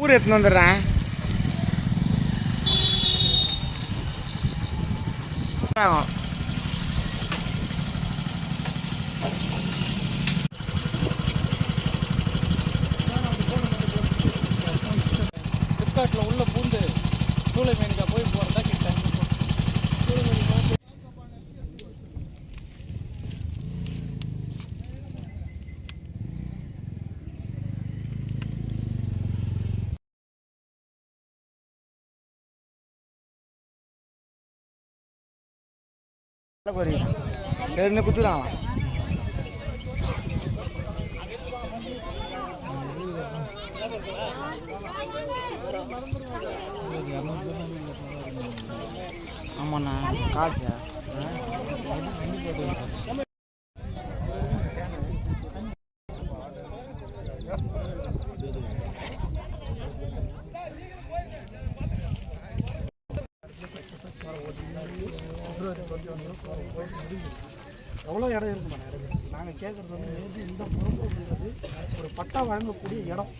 ஊர் எடுத்துன்னு வந்துடுறேன் ஆகும். என்ன குத்துதான்? ஆமாண்ணா காசா? எவ்வளோ இடம் இருக்குமா இடத்துக்கு நாங்கள் கேட்குறது வந்து இந்த பொறுப்பு ஒரு பட்டா வழங்கக்கூடிய இடம்.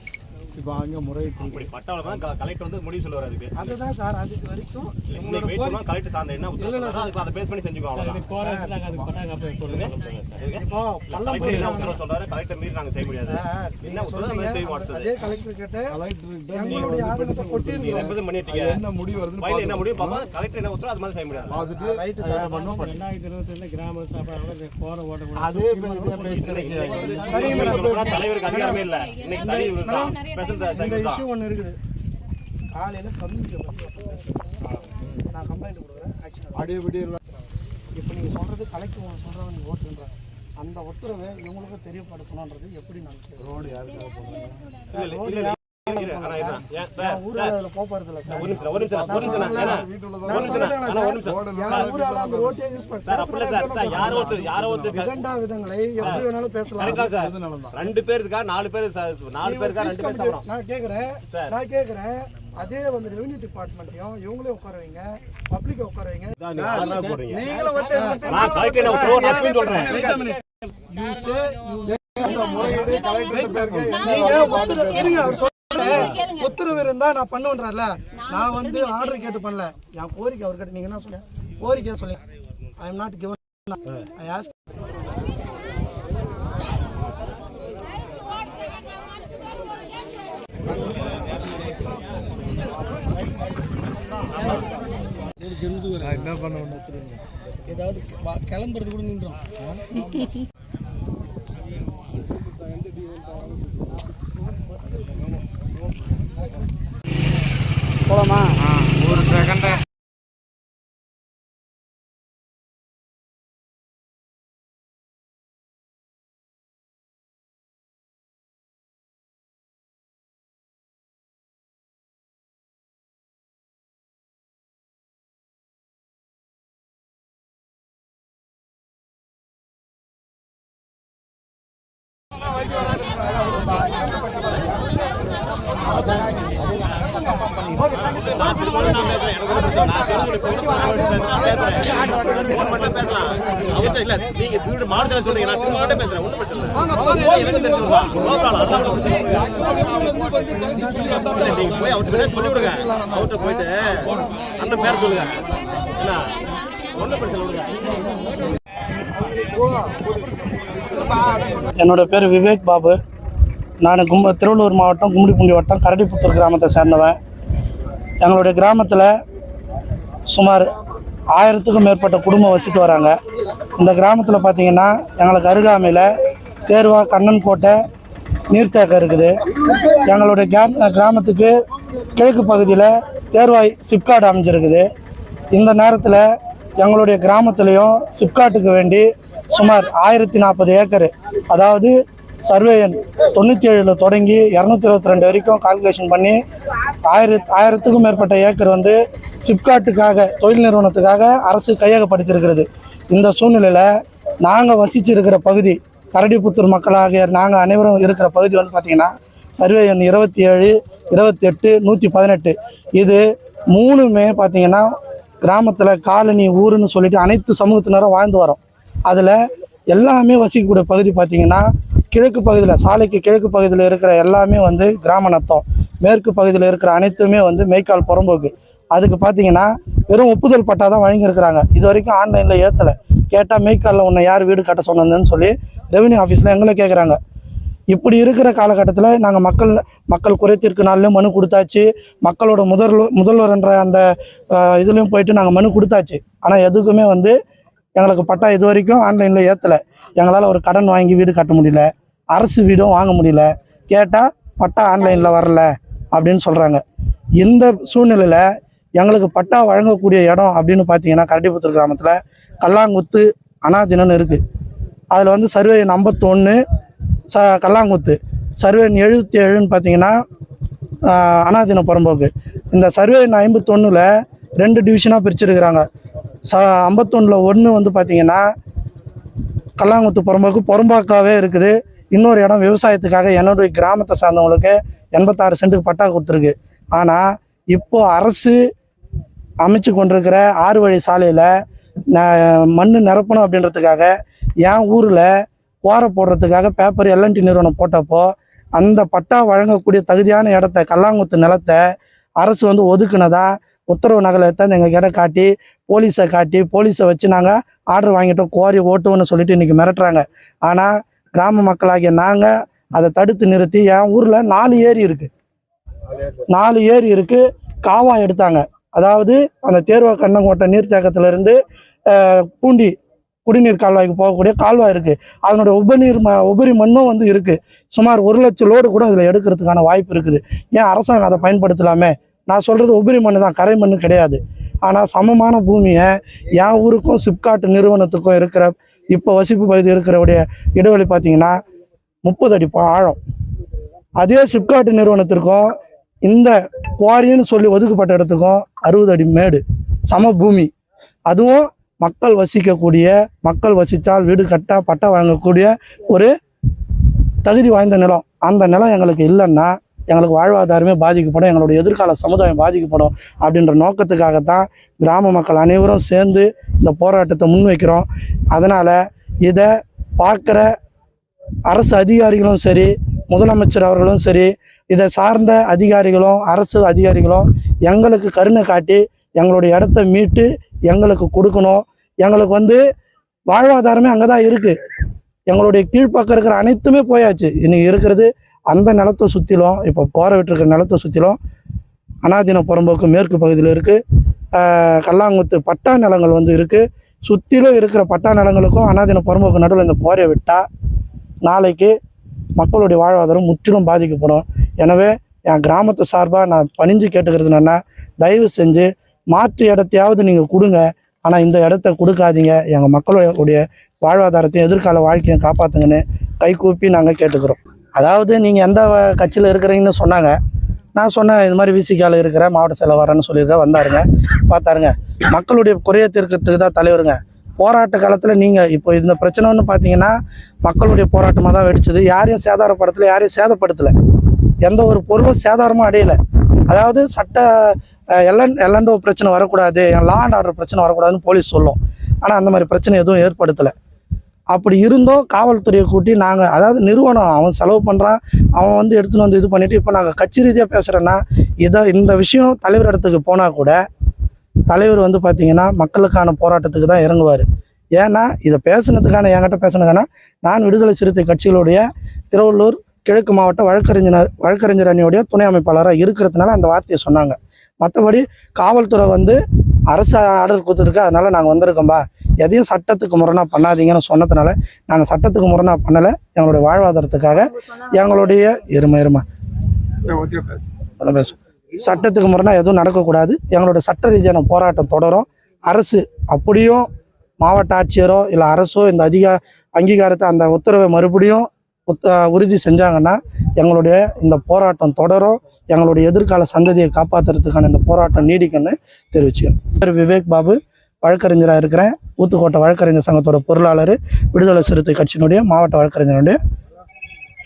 இப்போ அங்கே முறையிட்டு இப்படி பட்டாவில் தான் கலெக்டர் வந்து முடிவு சொல்லுவார் அதுக்கு அதுதான் சார் அதுக்கு வரைக்கும் உங்களோட கலெக்டர் சார்ந்த என்ன உத்தரவு சொல்றாரோ அதுக்கு அதை பேஸ் பண்ணி செஞ்சுக்கோ அதுக்கு. உத்தரவு சொல்றாரு? கலெக்டர் மீறி நாங்க செய்ய முடியாது. சார், என்ன உத்தரவு செய்ய மாட்டது? அதே கலெக்டர் கிட்ட எங்களுடைய ஆதங்கத்தை ரெப்ரசென்ட் பண்ணிட்டீங்க. என்ன முடிவு ஃபைல் என்ன முடிவு? பாப்பா கலெக்டர் என்ன உத்தரவு? அது மாதிரி செய்ய முடியாது. பார்த்துட்டு ரைட்டு சார் ரெண்டாயிரத்தி இருபத்தி கிராம சபை போற ஓட்ட அதே. தலைவருக்கு அதிகாரமே இல்ல இன்னைக்கு ஸ்பெஷல் இந்த இஷ்யூ ஒன்று இருக்குது. காலையில் கம்யூனிட்டி நான் கம்ப்ளைண்ட் கொடுக்குறேன் ஆக்ஷன் அடியபடி இப்போ நீங்கள் சொல்கிறது ஒன்று சொல்கிறத நீங்கள் ஓட்டுன்றாங்க அந்த உத்தரவை இவங்களுக்கு தெரியப்படுத்தணுன்றது எப்படி நாங்கள் ரோடு யாருக்காக போடுறாங்க ரெண்டு பேருக்கா நாலு பேர் நாலு பேருக்கா ரெண்டு பேர் நான் கேட்குறேன் சார். நான் கேட்குறேன் அதே வந்து ரெவன்யூ டிபார்ட்மெண்ட்டையும் இவங்களே உட்கார வைங்க. பப்ளிக்கை உட்கார வைங்க. நீங்க உத்தரவு இருந்தா நான் பண்ணுவேன்றார்ல. நான் வந்து ஆர்டர் கேட்டு பண்ணல. என் கோரிக்கை அவர்கிட்ட நீங்க என்ன சொல்லுங்க? கோரிக்கை சொல்லி I am not given I ask என்ன பண்ண ஏதாவது கிளம்புறது கூட நின்றோம் போலாமா ஆ ஒரு செகண்ட் நான் திரும்ப நான் பேசுறேன் எனக்கு ஒண்ணும் பிரச்சனை இல்ல. நான் தெரிஞ்சு போயிட்டு நான் பேசுறேன் போன் மட்டும் பேசலாம் அவர்கிட்ட இல்ல நீங்க வீடு மாடுதல சொல்றீங்க நான் திரும்ப அவர்கிட்ட பேசுறேன் ஒண்ணும் பிரச்சனை இல்ல எனக்கு தெரிஞ்சது தான் நோ ப்ராப்ளம் அதான் ஒண்ணும் பிரச்சனை இல்ல. இல்ல, நீங்க போய் அவர்கிட்ட சொல்லி விடுங்க அவர்கிட்ட போயிட்டு அந்த பேர் சொல்லுங்க என்ன ஒன்றும் பிரச்சனை விடுங்க என்னோட பேர் விவேக் பாபு. நான் கும்ப திருவள்ளூர் மாவட்டம் கும்மிடிப்பூண்டி வட்டம் கரடிப்புத்தூர் கிராமத்தை சேர்ந்தவன். எங்களுடைய கிராமத்தில் சுமார் ஆயிரத்துக்கும் மேற்பட்ட குடும்பம் வசித்து வராங்க. இந்த கிராமத்தில் பார்த்திங்கன்னா எங்களுக்கு அருகாமையில் தேர்வா கண்ணன் கோட்டை நீர்த்தேக்கம் இருக்குது. எங்களுடைய கிரா- கிராமத்துக்கு கிழக்கு பகுதியில் தேர்வாய் சிப்காட் அமைஞ்சிருக்குது. இந்த நேரத்தில் எங்களுடைய கிராமத்துலேயும் சிப்காட்டுக்கு வேண்டி சுமார் ஆயிரத்தி நாற்பது ஏக்கர். அதாவது சர்வே எண் தொண்ணூற்றி ஏழில் தொடங்கி இரநூத்தி இருபத்தி ரெண்டு வரைக்கும் கால்குலேஷன் பண்ணி ஆயிரத் ஆயிரத்துக்கும் மேற்பட்ட ஏக்கர் வந்து சிப்காட்டுக்காக தொழில் நிறுவனத்துக்காக அரசு கையகப்படுத்தியிருக்கிறது. இந்த சூழ்நிலையில் நாங்கள் வசிச்சிருக்கிற பகுதி கரடிபுத்தூர் மக்களாகிய நாங்கள் அனைவரும் இருக்கிற பகுதி வந்து பார்த்திங்கன்னா சர்வே எண் இருபத்தி ஏழு இருபத்தி எட்டு நூற்றி பதினெட்டு இது மூணுமே பார்த்திங்கன்னா கிராமத்தில் காலனி ஊருன்னு சொல்லிட்டு அனைத்து சமூகத்தினரும் வாழ்ந்து வரோம் அதில் எல்லாமே வசிக்கக்கூடிய பகுதி பார்த்திங்கன்னா கிழக்கு பகுதியில் சாலைக்கு கிழக்கு பகுதியில் இருக்கிற எல்லாமே வந்து கிராம நத்தம் மேற்கு பகுதியில் இருக்கிற அனைத்துமே வந்து மெய்க்கால் புறம்போக்கு. அதுக்கு பார்த்தீங்கன்னா வெறும் ஒப்புதல் பட்டா தான் வழங்கியிருக்கிறாங்க. இது வரைக்கும் ஆன்லைனில் ஏற்றலை கேட்டால் மெய்க்காலில் உன்னை யார் வீடு கட்ட சொன்னதுன்னு சொல்லி ரெவன்யூ ஆஃபீஸில் எங்களை கேட்குறாங்க இப்படி இருக்கிற காலகட்டத்தில் நாங்கள் மக்கள் மக்கள் குறைத்திற்கு நாள்லேயும் மனு கொடுத்தாச்சு. மக்களோட முதல்வர் முதல்வர் என்ற அந்த இதுலேயும் போயிட்டு நாங்கள் மனு கொடுத்தாச்சு. ஆனால் எதுக்குமே வந்து எங்களுக்கு பட்டா இது வரைக்கும் ஆன்லைனில் ஏற்றலை எங்களால் ஒரு கடன் வாங்கி வீடு கட்ட முடியல. அரசு வீடும் வாங்க முடியல. கேட்டால் பட்டா ஆன்லைனில் வரல அப்படின்னு சொல்கிறாங்க இந்த சூழ்நிலையில் எங்களுக்கு பட்டா வழங்கக்கூடிய இடம் அப்படின்னு பார்த்தீங்கன்னா கரடிபுத்தூர் கிராமத்தில் கல்லாங்குத்து அனாதினன்னு இருக்குது அதில் வந்து சர்வே எண் ஐம்பத்தொன்று ச கல்லாங்குத்து. சர்வே எண் எழுபத்தி ஏழுன்னு பார்த்தீங்கன்னா அனாதின புறம்போக்கு. இந்த சர்வே எண் ஐம்பத்தொன்னில் ரெண்டு டிவிஷனாக பிரிச்சிருக்கிறாங்க. ச ஐம்பத்தொன்னில் ஒன்று வந்து பார்த்திங்கன்னா கல்லாங்குத்து புறம்போக்கு புறம்பாக்காவே இருக்குது. இன்னொரு இடம் விவசாயத்துக்காக என்னுடைய கிராமத்தை சார்ந்தவங்களுக்கு எண்பத்தாறு சென்ட்டுக்கு பட்டா கொடுத்துருக்கு. ஆனால் இப்போ அரசு அமைச்சு கொண்டிருக்கிற ஆறு வழி சாலையில் மண் நிரப்பணும் அப்படின்றதுக்காக என் ஊரில் கோரை போடுறதுக்காக பேப்பர் எல்என்டி நிறுவனம் போட்டப்போ அந்த பட்டா வழங்கக்கூடிய தகுதியான இடத்த கல்லாங்குத்து நிலத்தை அரசு வந்து ஒதுக்குனதா உத்தரவு நகலை எடுத்தாந்து எங்கள் கிட்ட காட்டி போலீஸை காட்டி போலீஸை வச்சு நாங்கள் ஆர்டர் வாங்கிட்டோம். கோரி ஓட்டுவோம்னு சொல்லிட்டு இன்றைக்கி மிரட்டுறாங்க. ஆனால் கிராம மக்களாகிய நாங்கள் அதை தடுத்து நிறுத்தி என் ஊரில் நாலு ஏரி இருக்குது நாலு ஏரி இருக்குது காவா எடுத்தாங்க. அதாவது அந்த தேர்வ கண்ணங்கோட்டை நீர்த்தேக்கத்திலேருந்து பூண்டி குடிநீர் கால்வாய்க்கு போகக்கூடிய கால்வாய் இருக்குது அதனுடைய உபநீர் ம உபரி மண்ணும் வந்து இருக்குது சுமார் ஒரு லட்சம் லோடு கூட அதில் எடுக்கிறதுக்கான வாய்ப்பு இருக்குது. ஏன் அரசாங்கம் அதை பயன்படுத்தலாமே? நான் சொல்கிறது உபரி மண் தான் கரை மண் கிடையாது. ஆனால் சமமான பூமியை என் ஊருக்கும் சிப்காட் நிறுவனத்துக்கும் இருக்கிற இப்போ வசிப்பு பகுதி இருக்கிறவுடைய இடைவெளி பார்த்தீங்கன்னா முப்பது அடி ஆழம். அதே சிப்காட் நிறுவனத்திற்கும் இந்த குவாரின்னு சொல்லி ஒதுக்கப்பட்ட இடத்துக்கும் அறுபது அடி மேடு சம பூமி. அதுவும் மக்கள் வசிக்கக்கூடிய மக்கள் வசித்தால் வீடு கட்ட பட்டா வழங்கக்கூடிய ஒரு தகுதி வாய்ந்த நிலம். அந்த நிலம் எங்களுக்கு இல்லைன்னா எங்களுக்கு வாழ்வாதாரமே பாதிக்கப்படும் எங்களுடைய எதிர்கால சமுதாயம் பாதிக்கப்படும் அப்படின்ற நோக்கத்துக்காகத்தான் கிராம மக்கள் அனைவரும் சேர்ந்து இந்த போராட்டத்தை முன்வைக்கிறோம். அதனால் இதை பார்க்குற அரசு அதிகாரிகளும் சரி முதலமைச்சர் அவர்களும் சரி இதை சார்ந்த அதிகாரிகளும் அரசு அதிகாரிகளும் எங்களுக்கு கருணை காட்டி எங்களுடைய இடத்த மீட்டு எங்களுக்கு கொடுக்கணும். எங்களுக்கு வந்து வாழ்வாதாரமே அங்கே தான் இருக்குது எங்களுடைய கீழ்ப்பக்கம் இருக்கிற அனைத்துமே போயாச்சு. இன்னைக்கு இருக்கிறது அந்த நிலத்தை சுற்றிலும் இப்போ போற விட்டுருக்கிற நிலத்தை சுற்றிலும் அனாதீன புறம்போக்கு மேற்கு பகுதியில் இருக்குது கல்லாங்குத்து பட்டா நிலங்கள் வந்து இருக்குது சுற்றிலும் இருக்கிற பட்டா நிலங்களுக்கும் அனாதீன புறம்போக்கு நடுவில் இந்த போரை விட்டால் நாளைக்கு மக்களுடைய வாழ்வாதாரம் முற்றிலும் பாதிக்கப்படும். எனவே என் கிராமத்து சார்பாக நான் பணிஞ்சு கேட்டுக்கிறது என்னென்னா தயவு செஞ்சு மாற்று இடத்தையாவது நீங்கள் கொடுங்க. ஆனால் இந்த இடத்த கொடுக்காதீங்க. எங்கள் மக்களுடைய வாழ்வாதாரத்தையும் எதிர்கால வாழ்க்கையும் காப்பாற்றுங்கன்னு கைகூப்பி நாங்கள் கேட்டுக்கிறோம். அதாவது நீங்கள் எந்த கட்சியில் இருக்கிறீங்கன்னு சொன்னாங்க. நான் சொன்னேன் இது மாதிரி விசிகால இருக்கிற மாவட்ட செயலர் வரேன்னு சொல்லியிருக்கேன் வந்தாருங்க பார்த்தாருங்க. மக்களுடைய குறைய தீர்க்கறதுக்கு தான் தலைவருங்க. போராட்ட காலத்தில் நீங்கள் இப்போ இந்த பிரச்சனை ஒன்று பார்த்தீங்கன்னா மக்களுடைய போராட்டமாக தான் வெடிச்சது. யாரையும் சேதாரப்படுத்தலை யாரையும் சேதப்படுத்தலை. எந்த ஒரு பொருளும் சேதாரமும் அடையலை. அதாவது சட்ட எல்லன் எல்லண்டோ பிரச்சனை வரக்கூடாது லா அண்ட் ஆர்டர் பிரச்சனை வரக்கூடாதுன்னு போலீஸ் சொல்லும். ஆனால் அந்த மாதிரி பிரச்சனை எதுவும் ஏற்படுத்தலை. அப்படி இருந்தோம். காவல்துறையை கூட்டி நாங்கள் அதாவது நிறுவனம் அவன் செலவு பண்ணுறான் அவன் வந்து எடுத்துன்னு வந்து இது பண்ணிவிட்டு இப்போ நாங்கள் கட்சி ரீதியாக பேசுகிறேன்னா இதை இந்த விஷயம் தலைவர் இடத்துக்கு போனால் கூட தலைவர் வந்து பார்த்திங்கன்னா மக்களுக்கான போராட்டத்துக்கு தான் இறங்குவார். ஏன்னா இதை பேசுனதுக்கான என்கிட்ட பேசுனதுக்கான நான் விடுதலை சிறுத்தை கட்சிகளுடைய திருவள்ளூர் கிழக்கு மாவட்ட வழக்கறிஞர் வழக்கறிஞர் அணியுடைய துணை அமைப்பாளராக இருக்கிறதுனால அந்த வார்த்தையை சொன்னாங்க. மற்றபடி காவல்துறை வந்து அரசு ஆர்டர் கொடுத்துருக்கு. அதனால் நாங்கள் வந்திருக்கோம்பா. எதையும் சட்டத்துக்கு முரணா பண்ணாதீங்கன்னு சொன்னதுனால நாங்கள் சட்டத்துக்கு முரணா பண்ணலை. எங்களுடைய வாழ்வாதாரத்துக்காக எங்களுடைய எருமை எருமை சட்டத்துக்கு முரணா எதுவும் நடக்கக்கூடாது. எங்களோட சட்ட ரீதியான போராட்டம் தொடரும். அரசு அப்படியும் மாவட்ட ஆட்சியரோ இல்லை அரசோ இந்த அதிகா அங்கீகாரத்தை அந்த உத்தரவை மறுபடியும் உத்த உறுதி செஞ்சாங்கன்னா எங்களுடைய இந்த போராட்டம் தொடரும். எங்களுடைய எதிர்கால சந்ததியை காப்பாற்றுறதுக்கான இந்த போராட்டம் நீடிக்குன்னு தெரிவிச்சுக்கணும். பேர் விவேக் பாபு. வழக்கறிஞராக இருக்கிறேன். ஊத்துக்கோட்டை வழக்கறிஞர் சங்கத்தோட பொருளாளர் விடுதலை சிறுத்தை கட்சியினுடைய மாவட்ட வழக்கறிஞருடைய